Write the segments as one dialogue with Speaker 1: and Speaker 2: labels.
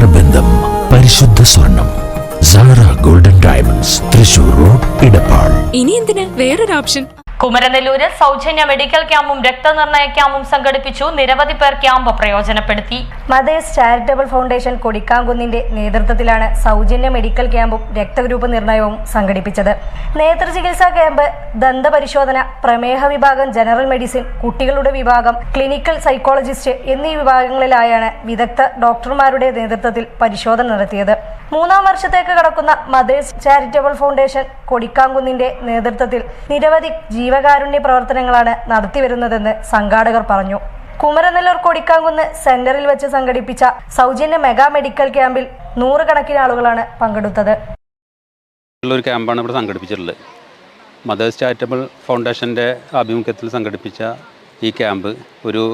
Speaker 1: നേത്രബന്ധം പരിശുദ്ധ സ്വർണം. Sara golden diamonds Thrissur road Edappal.
Speaker 2: ഇനി എന്തിന്? വേറൊരു ഓപ്ഷൻ.
Speaker 3: കുമരനെല്ലൂരിൽ സൗജന്യ മെഡിക്കൽ ക്യാമ്പും രക്തനിർണയ ക്യാമ്പും സംഘടിപ്പിച്ചു നിരവധി പേർ ക്യാമ്പ് പ്രയോജനപ്പെടുത്തി.
Speaker 4: മദേഴ്സ് ചാരിറ്റബിൾ ഫൗണ്ടേഷൻ കൊടിക്കാങ്കുന്നിന്റെ നേതൃത്വത്തിലാണ് സൗജന്യ മെഡിക്കൽ ക്യാമ്പും രക്തഗ്രൂപ്പ് നിർണയവും സംഘടിപ്പിച്ചത്. നേത്രചികിത്സാ ക്യാമ്പ് ദന്തപരിശോധന പ്രമേഹ വിഭാഗം ജനറൽ മെഡിസിൻ കുട്ടികളുടെ വിഭാഗം ക്ലിനിക്കൽ സൈക്കോളജിസ്റ്റ് എന്നീ വിഭാഗങ്ങളിലായാണ് വിദഗ്ധ ഡോക്ടർമാരുടെ നേതൃത്വത്തിൽ പരിശോധന നടത്തിയത്. മൂന്നാം വർഷത്തേക്ക് കടക്കുന്ന മദേഴ്സ് ചാരിറ്റബിൾ ഫൗണ്ടേഷൻ കൊടിക്കാങ്കുന്നിന്റെ നേതൃത്വത്തിൽ നിരവധി ജീവകാരുണ്യ പ്രവർത്തനങ്ങളാണ് നടത്തിവരുന്നതെന്ന് സംഘാടകർ പറഞ്ഞു. കുമരനെല്ലൂർ കൊടിക്കാങ്കുന്ന് സെന്ററിൽ വെച്ച് സംഘടിപ്പിച്ച സൗജന്യ മെഗാ മെഡിക്കൽ ക്യാമ്പിൽ നൂറുകണക്കിന് ആളുകളാണ് പങ്കെടുത്തത്.
Speaker 5: ഒരു ക്യാമ്പാണ് ഇവിടെ സംഘടിപ്പിച്ചിട്ടുള്ളത്. മദേഴ്സ് ചാരിറ്റബിൾ ഫൗണ്ടേഷന്റെ ആഭിമുഖ്യത്തിൽ സംഘടിപ്പിച്ച ഈ ക്യാമ്പ് ഒരു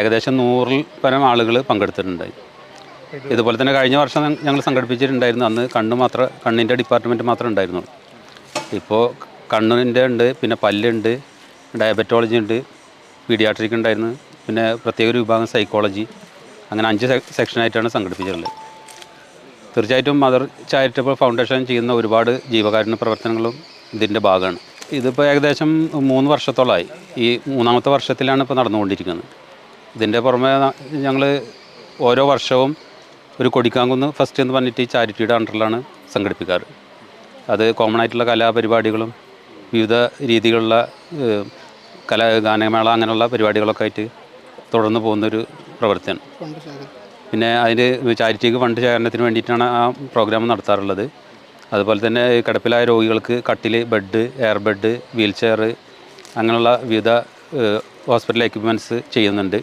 Speaker 5: ഏകദേശം നൂറിൽ പരം ആളുകൾ പങ്കെടുത്തിട്ടുണ്ടായി ഇതുപോലെ തന്നെ കഴിഞ്ഞ വർഷം ഞങ്ങൾ സംഘടിപ്പിച്ചിട്ടുണ്ടായിരുന്നു. അന്ന് കണ്ണ് മാത്രം കണ്ണിന്റെ ഡിപ്പാർട്ട്മെന്റ് മാത്രമേ ഉണ്ടായിരുന്നുള്ളൂ ഇപ്പോൾ കണ്ണിന്റെ ഉണ്ട് പിന്നെ പല്ലുണ്ട് ഡയബറ്റോളജി ഉണ്ട് പീഡിയാട്രിക് ഉണ്ടായിരുന്നു പിന്നെ പ്രത്യേക ഒരു വിഭാഗം സൈക്കോളജി. അങ്ങനെ അഞ്ച് സെക്ഷനായിട്ടാണ് സംഘടിപ്പിച്ചിട്ടുള്ളത്. തീർച്ചയായിട്ടും മദർ ചാരിറ്റബിൾ ഫൗണ്ടേഷൻ ചെയ്യുന്ന ഒരുപാട് ജീവകാരുണ്യ പ്രവർത്തനങ്ങളും ഇതിന്റെ ഭാഗമാണ്. ഇതിപ്പോൾ ഏകദേശം മൂന്ന് വർഷത്തോളമായി. ഈ മൂന്നാമത്തെ വർഷത്തിലാണ് ഇപ്പോൾ നടന്നുകൊണ്ടിരിക്കുന്നത്. ഇതിന്റെ പുറമെ ഞങ്ങൾ ഓരോ വർഷവും ഒരു കൊടിക്കാങ്കുന്ന് ഫസ്റ്റ് എന്ന് പറഞ്ഞിട്ട് ഈ ചാരിറ്റിയുടെ അണ്ടറിലാണ് സംഘടിപ്പിക്കാറ്. അത് കോമൺ ആയിട്ടുള്ള കലാപരിപാടികളും വിവിധ രീതിയിലുള്ള കലാ ഗാനമേള അങ്ങനെയുള്ള പരിപാടികളൊക്കെ ആയിട്ട് തുടർന്ന് പോകുന്നൊരു പ്രവൃത്തിയാണ്. പിന്നെ അതിന് ചാരിറ്റിക്ക് ഫണ്ട് ശേഖരണത്തിന് വേണ്ടിയിട്ടാണ് ആ പ്രോഗ്രാം നടത്താറുള്ളത്. അതുപോലെ തന്നെ കിടപ്പിലായ രോഗികൾക്ക് കട്ടിൽ bed air bed wheel chair അങ്ങനെയുള്ള വിവിധ ഹോസ്പിറ്റൽ എക്യുപ്മെന്റ്സ് ചെയ്യുന്നുണ്ട്.